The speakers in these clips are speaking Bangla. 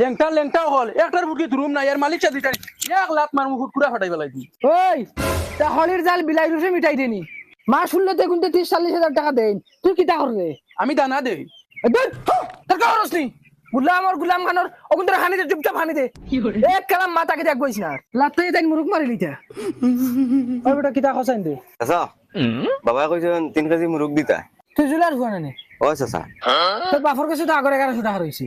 লেংটা লেংটাও হল। একটার ফুটকি ধরুম না ইয়ার মালিক সাথে এক লাখ মান মুকুট কুড়া ফাটাই পেলাই দি ওই তা হলির জাল বিলাই রুসে মিটাই দেনি। মা শুনলে তো কিন্তু তিরিশ চল্লিশ হাজার টাকা দেন। তুই কিতা করবে? আমি দানা দেই তোর রসনি গুলাম আর গুলাম খানোর। ওগুন তোর হানি দে চুপচাপ হানি দে এক কালাম মাতাকে দেখ বইস না। লাতে তাই মুরুক মারি লিতা ওই বেটা খসাইন দে চাচা বাবাই কইছেন তিন কেজি মুরগ দিতা তুই জুলার হুয়া নানি? ও চাচা তোর বাপর কাছে তো আগর এগারোশো টাকা রয়েছে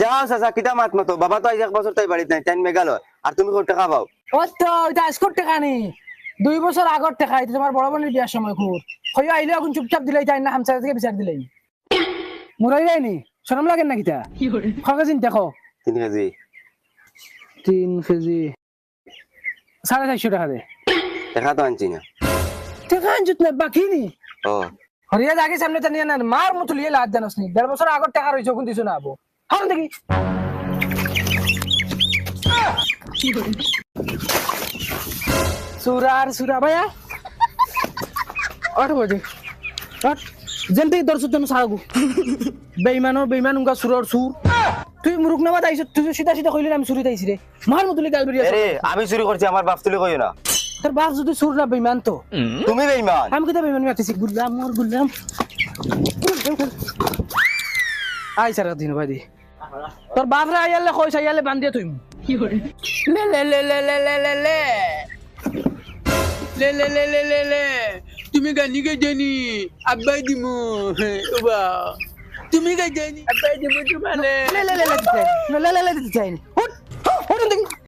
যাও চাচা কিতা মাত মাতো? বাবা তো আজ এক বছর তাই বাড়িতে নাই তাই মেঘালয়। আর তুমি কত টাকা পাও? ও তো এটা টাকা নেই দুই বছর আগর টাকা এটা তোমার বড় বোনের বিয়ার সময় খুব হয়ে আইলে এখন চুপচাপ দিলাই তাই না হামসা থেকে বিচার দিলাই মুরাই যায়নি শরম লাগে না কিতা? চিন্তা দেখো তিন কেজি। তিন কেজি। সাড়ে চারশো টাকা দে। টাকা তো আনছি না। টাকা আনজুত না বাকি নি? ও হরিয়া জাগে সামনে তো নিয়ে না মার মতো লিয়ে লাদ জানাস নি? দেড় বছর আগর টাকা রয়েছে কোন দিছো না আবো? হারুন দেখি। সুরার সুরা ভাইয়া। আট বাজে আট যেনতে দর্শক জন সারাগু বেইমানো বেইমান উনকা সুরর সুর। তুই মুরুক নামা তাইছ তুই সিধা সিধা কইলি আমি সুরি তাইছি রে। মার মতো গাল বেরিয়ে আরে আমি চুরি করছি আমার বাপ তুলি কইও না। তোর বাপ যদি সুর না বেইমান তো? তুমি বেইমান। আমি কেটে বেইমান মাতিছি গুল্লাম মোর গুল্লাম আই সারা দিন ভাই তোর বাপরা আইয়ালে কইছ আইয়ালে বান্ধিয়ে তুই লে লে লে লে লে লে লে লে লে লে লে লে লে লে তুমি গানি গাইজানি আব্বাই দিমু ওবা তুমি গাইজানি আব্বাই দিমু তোমালে লে লে লে লে লে লে লে লে লে